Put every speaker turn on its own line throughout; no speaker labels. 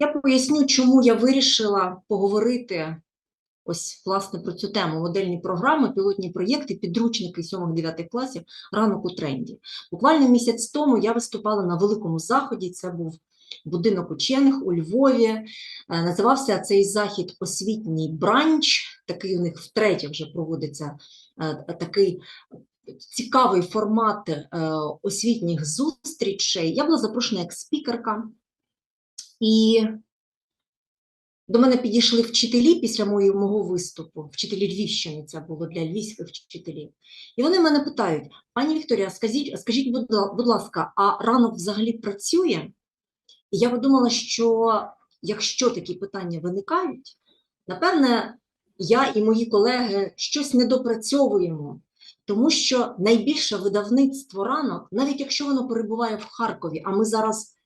Я поясню, чому я вирішила поговорити ось власне про цю тему модельні програми, пілотні проєкти, підручники 7-9 класів ранок у тренді. Буквально місяць тому я виступала на великому заході. Це був будинок учених у Львові. Е, Називався цей захід освітній бранч. Такий у них втретє вже проводиться е, такий цікавий формат е, освітніх зустрічей. Я була запрошена як спікерка. І до мене підійшли вчителі після моєї, мого виступу, вчителі Львівщини, це було для львівських вчителів. І вони мене питають: пані Вікторія, скажіть, скажіть, будь, ла- будь ласка, а ранок взагалі працює? І я подумала, що якщо такі питання виникають, напевне, я і мої колеги щось недопрацьовуємо, тому що найбільше видавництво ранок, навіть якщо воно перебуває в Харкові, а ми зараз.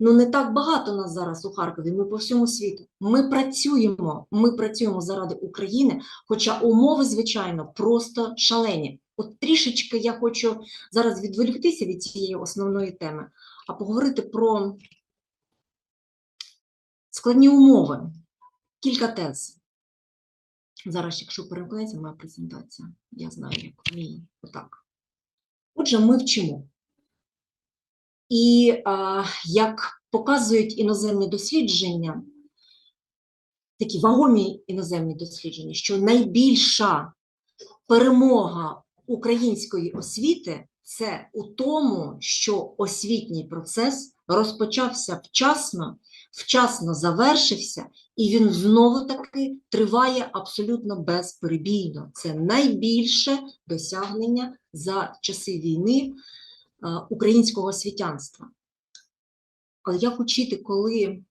Ну, не так багато нас зараз у Харкові, ми по всьому світу. Ми працюємо, ми працюємо заради України, хоча умови, звичайно, просто шалені. От трішечки я хочу зараз відволіктися від цієї основної теми, а поговорити про складні умови. Кілька тез. Зараз, якщо перемкнеться моя презентація, я знаю, як вміє. Отак. Отже, ми вчимо. І як показують іноземні дослідження, такі вагомі іноземні дослідження, що найбільша перемога української освіти це у тому, що освітній процес розпочався вчасно, вчасно завершився, і він знову таки триває абсолютно безперебійно. Це найбільше досягнення за часи війни е, українського освітянства. Але як учити, коли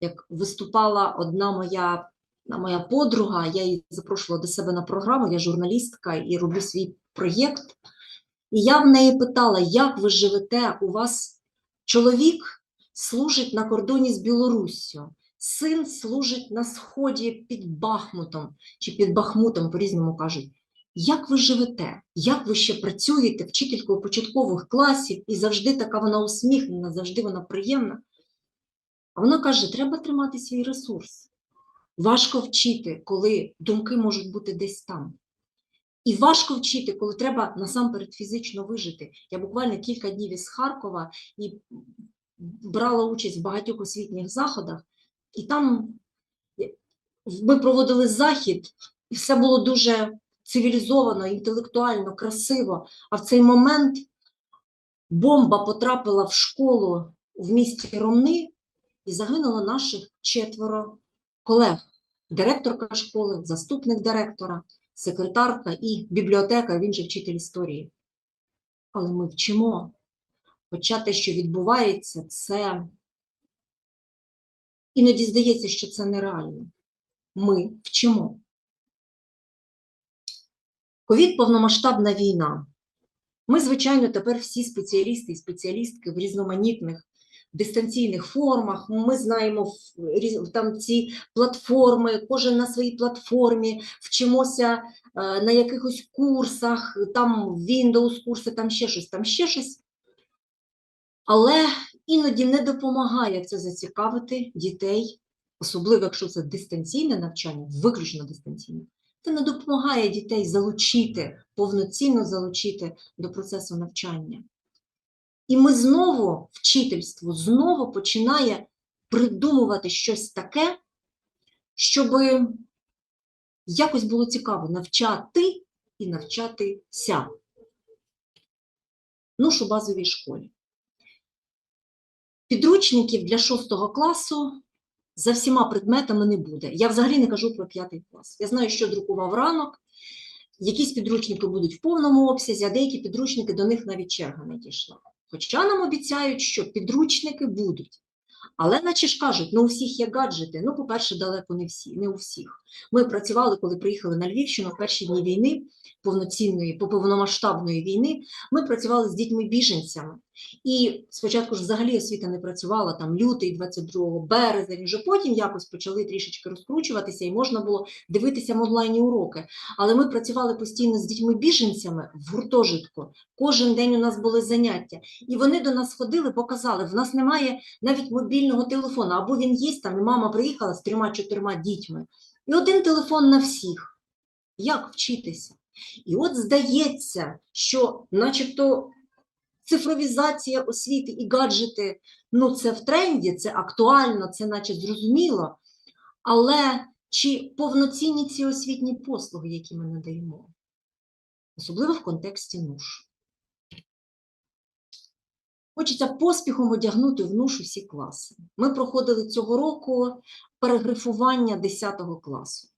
як виступала одна моя, моя подруга, я її запрошувала до себе на програму, я журналістка і роблю свій проєкт. І я в неї питала, як ви живете? У вас чоловік служить на кордоні з Білоруссю, син служить на сході під Бахмутом чи під Бахмутом, по-різному кажуть. Як ви живете? Як ви ще працюєте вчителькою початкових класів, і завжди така вона усміхнена, завжди вона приємна. А вона каже: треба тримати свій ресурс. Важко вчити, коли думки можуть бути десь там. І важко вчити, коли треба насамперед фізично вижити. Я буквально кілька днів із Харкова і брала участь в багатьох освітніх заходах, і там ми проводили захід, і все було дуже цивілізовано, інтелектуально, красиво. А в цей момент бомба потрапила в школу в місті Ромни і загинуло наших четверо колег: директорка школи, заступник директора, секретарка і бібліотека, він же вчитель історії. Але ми вчимо. Хоча те, що відбувається, це іноді здається, що це нереально. Ми вчимо. Ковід повномасштабна війна. Ми, звичайно, тепер всі спеціалісти і спеціалістки в різноманітних дистанційних формах. Ми знаємо там ці платформи, кожен на своїй платформі, вчимося е, на якихось курсах, там Windows курси, там ще щось, там ще щось. Але іноді не допомагає це зацікавити дітей, особливо якщо це дистанційне навчання, виключно дистанційне. Це не допомагає дітей залучити, повноцінно залучити до процесу навчання. І ми знову, вчительство, знову починає придумувати щось таке, щоб якось було цікаво навчати і навчатися. Ну, що базовій школі. Підручників для 6 класу за всіма предметами не буде. Я взагалі не кажу про 5 клас. Я знаю, що друкував ранок, якісь підручники будуть в повному обсязі, а деякі підручники до них навіть черга не дійшла. Хоча нам обіцяють, що підручники будуть. Але наче ж кажуть, ну у всіх є гаджети. Ну, по-перше, далеко не всі, не у всіх. Ми працювали, коли приїхали на Львівщину в перші дні війни, повноцінної, повномасштабної війни. Ми працювали з дітьми-біженцями. І спочатку ж взагалі освіта не працювала, там лютий, 22 березень, вже потім якось почали трішечки розкручуватися, і можна було дивитися в онлайні уроки. Але ми працювали постійно з дітьми-біженцями в гуртожитку. Кожен день у нас були заняття. І вони до нас ходили, показали, в нас немає навіть мобільного телефону, або він є там, і мама приїхала з трьома-чотирма дітьми. І один телефон на всіх. Як вчитися? І от здається, що начебто цифровізація освіти і гаджети, ну це в тренді, це актуально, це наче зрозуміло. Але чи повноцінні ці освітні послуги, які ми надаємо? Особливо в контексті НУШ. Хочеться поспіхом одягнути в НУШ усі класи. Ми проходили цього року перегрифування 10 класу.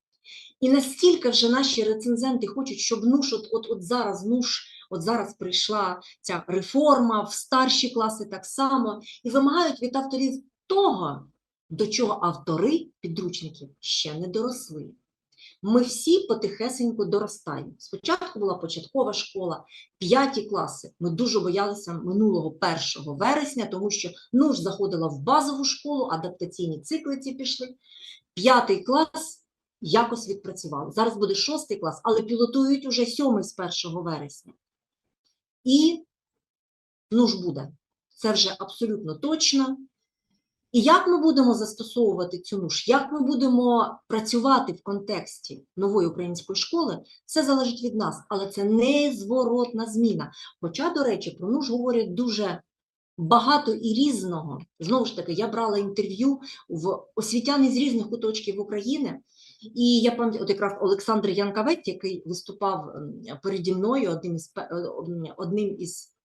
І настільки вже наші рецензенти хочуть, щоб НУШ, от, от, от зараз НУШ, от зараз прийшла ця реформа в старші класи так само, і вимагають від авторів того, до чого автори підручників ще не доросли. Ми всі потихесеньку доростаємо. Спочатку була початкова школа, п'яті класи. Ми дуже боялися минулого 1 вересня, тому що ну ж заходила в базову школу, адаптаційні цикли ці пішли. П'ятий клас якось відпрацювали. Зараз буде шостий клас, але пілотують уже сьомий з 1 вересня. І ну ж буде. Це вже абсолютно точно. І як ми будемо застосовувати цю НУШ, як ми будемо працювати в контексті нової української школи, це залежить від нас, але це незворотна зміна. Хоча, до речі, про НУШ говорять дуже багато і різного. Знову ж таки, я брала інтерв'ю в освітян із різних куточків України. І я пам'ятаю, от якраз Олександр Янкавець, який виступав переді мною одним із, е, одним із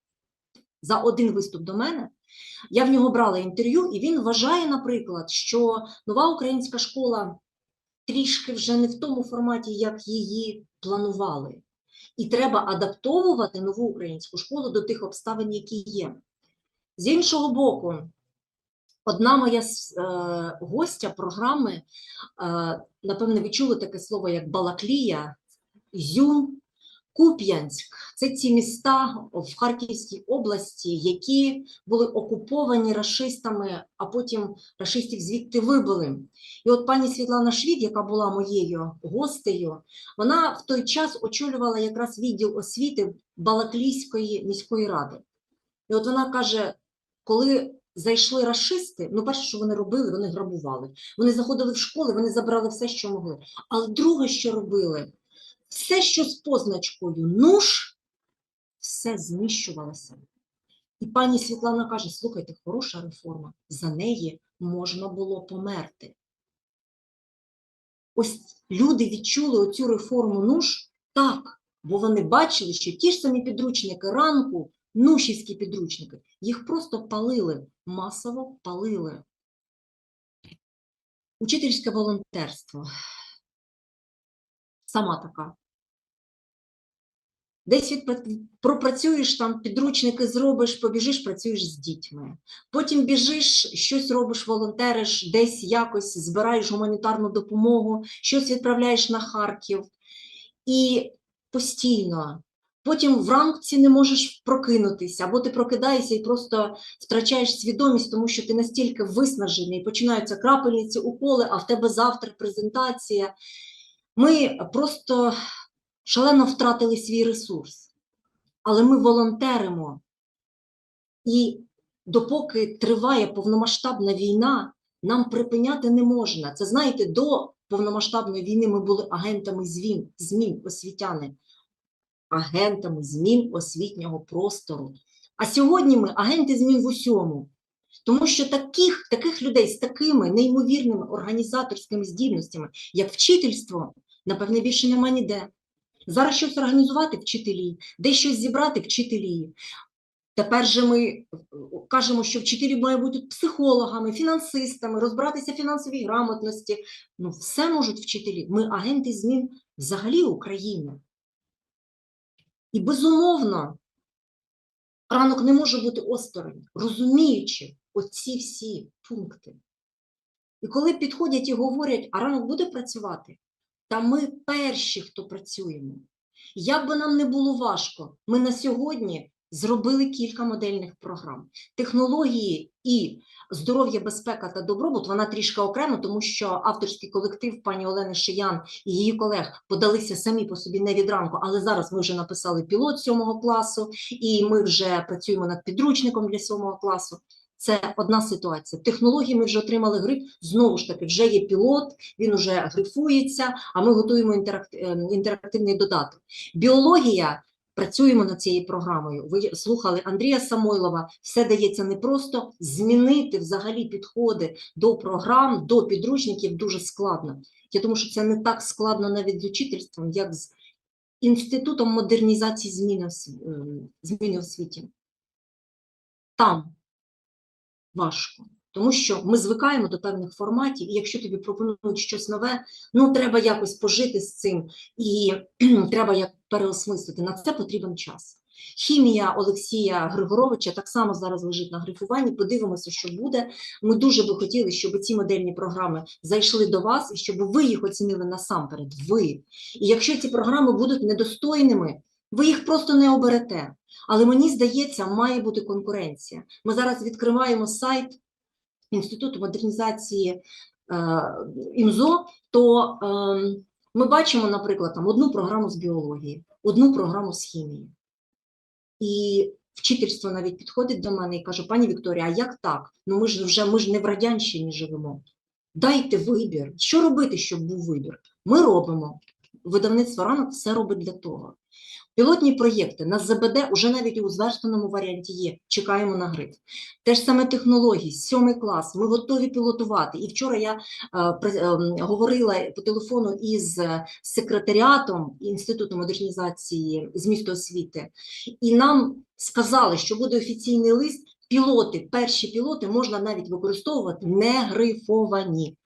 за один виступ до мене, я в нього брала інтерв'ю, і він вважає, наприклад, що нова українська школа трішки вже не в тому форматі, як її планували. І треба адаптовувати нову українську школу до тих обставин, які є. З іншого боку, одна моя е, гостя програми, е, напевне, ви чули таке слово, як Балаклія, Ізюм, Куп'янськ. Це ці міста в Харківській області, які були окуповані рашистами, а потім рашистів звідти вибили. І от пані Світлана Швід, яка була моєю гостею, вона в той час очолювала якраз відділ освіти Балаклійської міської ради. І от вона каже, коли зайшли рашисти, ну перше, що вони робили, вони грабували. Вони заходили в школи, вони забрали все, що могли. Але друге, що робили, все, що з позначкою нуж, все знищувалося. І пані Світлана каже: слухайте, хороша реформа, за неї можна було померти. Ось люди відчули оцю реформу нуж так, бо вони бачили, що ті ж самі підручники ранку, нушівські підручники, їх просто палили, масово палили. Учительське волонтерство. Сама така. Десь відпра- пропрацюєш там, підручники зробиш, побіжиш, працюєш з дітьми. Потім біжиш, щось робиш, волонтериш, десь якось збираєш гуманітарну допомогу, щось відправляєш на Харків. І постійно. Потім вранці не можеш прокинутися, або ти прокидаєшся і просто втрачаєш свідомість, тому що ти настільки виснажений, починаються крапельниці, уколи, а в тебе завтра презентація. Ми просто шалено втратили свій ресурс, але ми волонтеримо. І допоки триває повномасштабна війна, нам припиняти не можна. Це знаєте, до повномасштабної війни ми були агентами змін, освітяни, агентами змін освітнього простору. А сьогодні ми агенти змін в усьому. Тому що таких, таких людей з такими неймовірними організаторськими здібностями, як вчительство, напевне, більше нема ніде. Зараз щось організувати вчителі, десь щось зібрати вчителі. Тепер же ми е, кажемо, що вчителі мають бути психологами, фінансистами, розбиратися в фінансовій грамотності. Ну, все можуть вчителі. Ми агенти змін взагалі України. І безумовно, ранок не може бути осторонь, розуміючи оці всі пункти. І коли підходять і говорять, а ранок буде працювати, та ми перші, хто працюємо. Як би нам не було важко, ми на сьогодні зробили кілька модельних програм. Технології і здоров'я, безпека та добробут вона трішки окремо, тому що авторський колектив пані Олени Шиян і її колег подалися самі по собі не від ранку, але зараз ми вже написали пілот сьомого класу, і ми вже працюємо над підручником для сьомого класу. Це одна ситуація. Технології ми вже отримали гриф. Знову ж таки, вже є пілот, він вже грифується, а ми готуємо е, інтерактивний додаток. Біологія. Працюємо над цією програмою. Ви слухали Андрія Самойлова. Все дається непросто змінити взагалі підходи до програм, до підручників дуже складно. Я думаю, що це не так складно навіть з учительством, як з інститутом модернізації зміни в, е, в світі. Там важко. Тому що ми звикаємо до певних форматів, і якщо тобі пропонують щось нове, ну треба якось пожити з цим, і треба як переосмислити. На це потрібен час. Хімія Олексія Григоровича так само зараз лежить на грифуванні. Подивимося, що буде. Ми дуже би хотіли, щоб ці модельні програми зайшли до вас і щоб ви їх оцінили насамперед. Ви. І якщо ці програми будуть недостойними, ви їх просто не оберете. Але мені здається, має бути конкуренція. Ми зараз відкриваємо сайт Інституту модернізації е, ІМЗО, то е, ми бачимо, наприклад, там одну програму з біології, одну програму з хімії. І вчительство навіть підходить до мене і каже: пані Вікторія, а як так? Ну ми ж вже ми ж не в радянщині живемо. Дайте вибір. Що робити, щоб був вибір? Ми робимо. Видавництво ранок все робить для того. Пілотні проєкти на ЗБД уже навіть у зверстаному варіанті є. Чекаємо на гриф. Те ж саме технології, сьомий клас. Ми готові пілотувати. І вчора я е, ем, говорила по телефону із е, секретаріатом Інституту модернізації з міста освіти, і нам сказали, що буде офіційний лист. Пілоти, перші пілоти можна навіть використовувати не грифовані.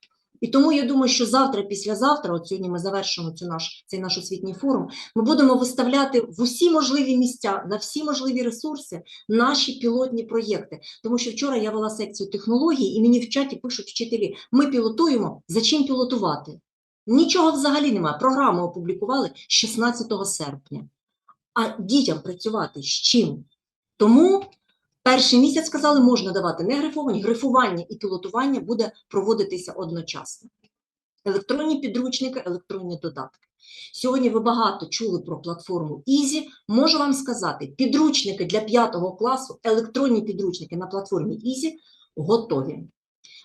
І тому я думаю, що завтра, післязавтра, от сьогодні ми завершимо цю наш, цей наш освітній форум, ми будемо виставляти в усі можливі місця, на всі можливі ресурси наші пілотні проєкти. Тому що вчора я вела секцію технологій, і мені в чаті пишуть вчителі: ми пілотуємо, за чим пілотувати? Нічого взагалі немає. Програму опублікували 16 серпня. А дітям працювати з чим? Тому перший місяць сказали, можна давати не грифовані, грифування і пілотування буде проводитися одночасно. Електронні підручники, електронні додатки. Сьогодні ви багато чули про платформу Easy. Можу вам сказати, підручники для 5 класу, електронні підручники на платформі Easy готові.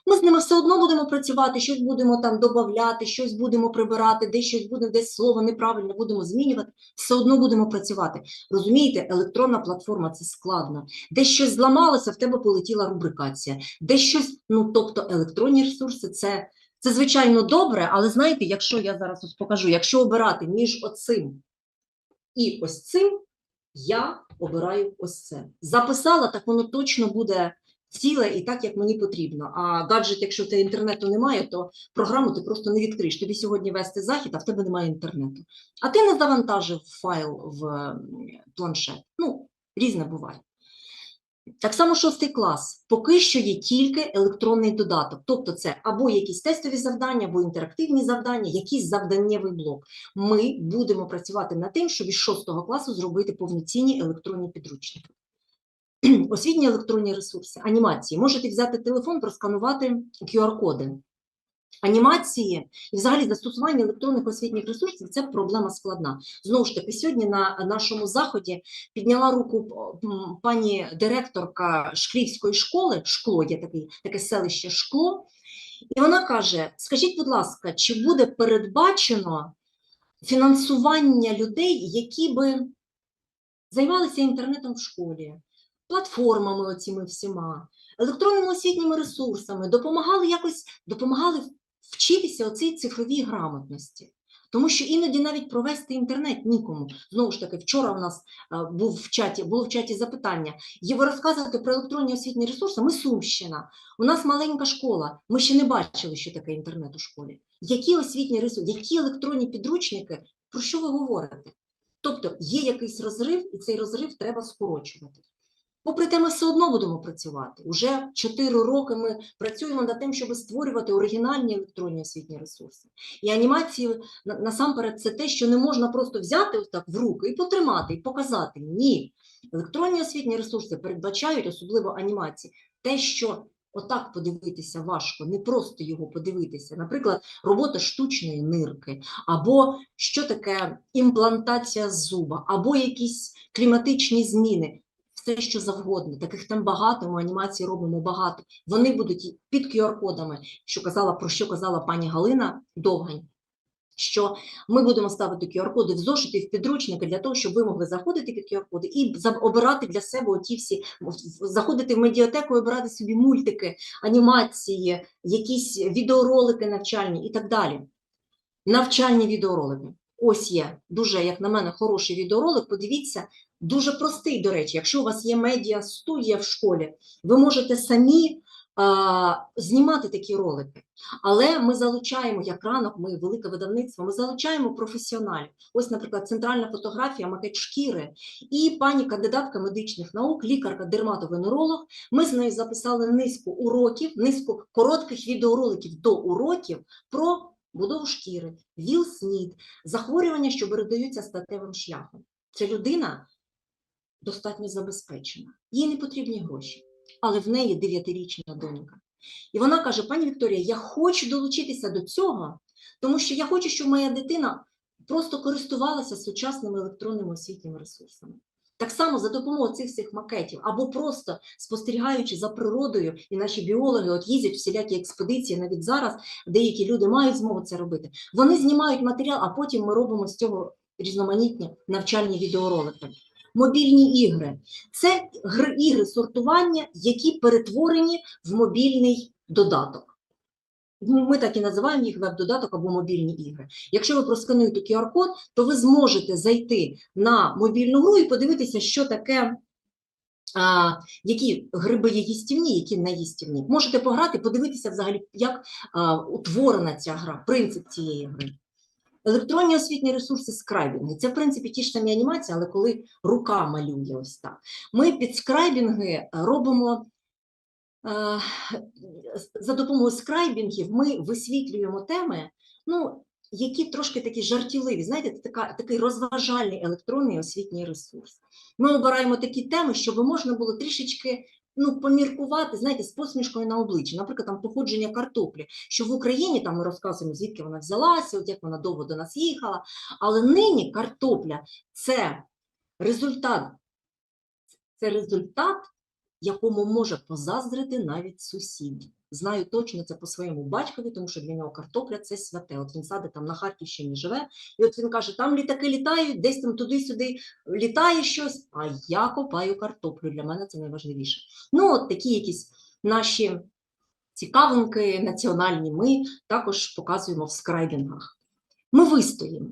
Ми з ними все одно будемо працювати, щось будемо там додати, щось будемо прибирати, десь щось буде, десь слово неправильне будемо змінювати. Все одно будемо працювати. Розумієте, електронна платформа це складно. Десь щось зламалося, в тебе полетіла рубрикація. Десь щось, ну тобто електронні ресурси це, це звичайно добре, але знаєте, якщо я зараз ось покажу, якщо обирати між оцим і ось цим, я обираю ось це. Записала, так воно точно буде ціле і так, як мені потрібно. А гаджет, якщо тебе інтернету немає, то програму ти просто не відкриєш. Тобі сьогодні вести захід, а в тебе немає інтернету. А ти не завантажив файл в планшет. Ну, різне буває. Так само шостий клас. Поки що є тільки електронний додаток. Тобто це або якісь тестові завдання, або інтерактивні завдання, якийсь завданнєвий блок. Ми будемо працювати над тим, щоб із шостого класу зробити повноцінні електронні підручники. Освітні електронні ресурси, анімації. Можете взяти телефон, просканувати QR-коди. Анімації і взагалі застосування електронних освітніх ресурсів це проблема складна. Знову ж таки, сьогодні на нашому заході підняла руку пані директорка Шклівської школи, шкло є такий, таке селище Шкло, і вона каже: скажіть, будь ласка, чи буде передбачено фінансування людей, які би займалися інтернетом в школі, платформами оціми всіма, електронними освітніми ресурсами, допомагали якось допомагали вчитися оцій цифровій грамотності. Тому що іноді навіть провести інтернет нікому. Знову ж таки, вчора у нас був в чаті, було в чаті запитання. Є ви розказувати про електронні освітні ресурси? Ми Сумщина. У нас маленька школа. Ми ще не бачили, що таке інтернет у школі. Які освітні ресурси, які електронні підручники? Про що ви говорите? Тобто є якийсь розрив, і цей розрив треба скорочувати. Попри те, ми все одно будемо працювати. Уже 4 роки ми працюємо над тим, щоб створювати оригінальні електронні освітні ресурси. І анімації насамперед це те, що не можна просто взяти так в руки і потримати, і показати. Ні. Електронні освітні ресурси передбачають, особливо анімації, те, що отак подивитися важко, не просто його подивитися. Наприклад, робота штучної нирки, або що таке імплантація зуба, або якісь кліматичні зміни. Все, що завгодно, таких там багато, ми анімації робимо багато. Вони будуть під QR-кодами, що казала, про що казала пані Галина Довгань, що ми будемо ставити QR-коди в зошити, в підручники для того, щоб ви могли заходити під QR-коди і обирати для себе оті всі, заходити в медіатеку і обирати собі мультики, анімації, якісь відеоролики навчальні і так далі. Навчальні відеоролики. Ось є дуже, як на мене, хороший відеоролик. Подивіться, дуже простий, до речі. Якщо у вас є медіа студія в школі, ви можете самі а, знімати такі ролики. Але ми залучаємо, як ранок, ми велике видавництво, ми залучаємо професіоналів. Ось, наприклад, центральна фотографія, макет шкіри. І пані кандидатка медичних наук, лікарка, дерматовенеролог. Ми з нею записали низку уроків, низку коротких відеороликів до уроків про будову шкіри, ВІЛ-СНІД, захворювання, що передаються статевим шляхом. Ця людина достатньо забезпечена, їй не потрібні гроші, але в неї дев'ятирічна донька. І вона каже: пані Вікторія, я хочу долучитися до цього, тому що я хочу, щоб моя дитина просто користувалася сучасними електронними освітніми ресурсами. Так само за допомогою цих всіх макетів, або просто спостерігаючи за природою, і наші біологи от їздять всілякі експедиції, навіть зараз деякі люди мають змогу це робити. Вони знімають матеріал, а потім ми робимо з цього різноманітні навчальні відеоролики. Мобільні ігри це гри, ігри сортування, які перетворені в мобільний додаток. Ми так і називаємо їх веб-додаток або мобільні ігри. Якщо ви проскануєте QR-код, то ви зможете зайти на мобільну гру і подивитися, що таке, а, які гриби є їстівні, які не їстівні. Можете пограти, подивитися взагалі, як а, утворена ця гра, принцип цієї гри. Електронні освітні ресурси скрайбінги. Це, в принципі, ті ж самі анімації, але коли рука малює ось так. Ми під скрайбінги робимо е, за допомогою скрайбінгів ми висвітлюємо теми, ну, які трошки такі жартівливі. Знаєте, це така, такий розважальний електронний освітній ресурс. Ми обираємо такі теми, щоб можна було трішечки ну, поміркувати, знаєте, з посмішкою на обличчі, наприклад, там походження картоплі, що в Україні там ми розказуємо, звідки вона взялася, от як вона довго до нас їхала. Але нині картопля це результат, це результат, якому може позаздрити навіть сусід. Знаю точно це по своєму батькові, тому що для нього картопля це святе. От він садить там на Харківщині живе, і от він каже: там літаки літають, десь там туди-сюди літає щось, а я копаю картоплю. Для мене це найважливіше. Ну, от такі якісь наші цікавинки національні ми також показуємо в скрайбінгах. Ми вистоїмо.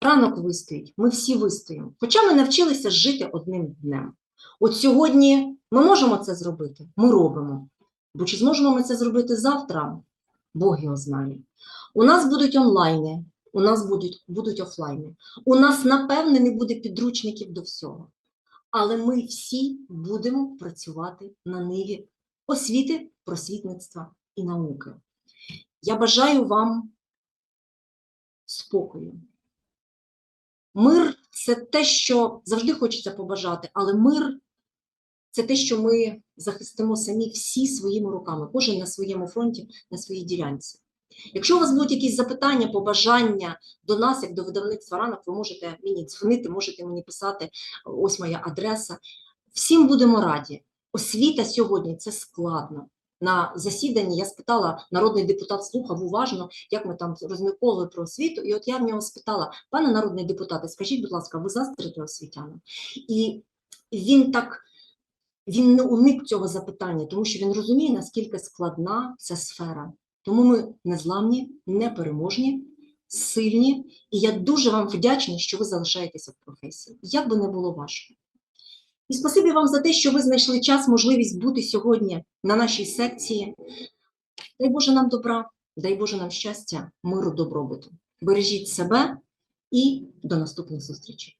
Ранок вистоїть, ми всі вистоїмо. Хоча ми навчилися жити одним днем. От сьогодні ми можемо це зробити, ми робимо. Бо чи зможемо ми це зробити завтра? Бог його знає. У нас будуть онлайни, у нас будуть, будуть офлайни. У нас, напевне, не буде підручників до всього. Але ми всі будемо працювати на ниві освіти, просвітництва і науки. Я бажаю вам спокою. Мир це те, що завжди хочеться побажати, але мир це те, що ми захистимо самі всі своїми руками, кожен на своєму фронті, на своїй ділянці. Якщо у вас будуть якісь запитання, побажання до нас, як до видавництва ранок, ви можете мені дзвонити, можете мені писати, ось моя адреса. Всім будемо раді. Освіта сьогодні це складно. На засіданні я спитала, народний депутат слухав уважно, як ми там розмірковували про освіту, і от я в нього спитала, пане народний депутате, скажіть, будь ласка, ви заздрите освітянам? І він так він не уник цього запитання, тому що він розуміє, наскільки складна ця сфера. Тому ми незламні, непереможні, сильні, і я дуже вам вдячна, що ви залишаєтеся в професії, як би не було важко. І спасибі вам за те, що ви знайшли час, можливість бути сьогодні на нашій секції. Дай Боже нам добра, дай Боже нам щастя, миру, добробуту. Бережіть себе і до наступних зустрічей.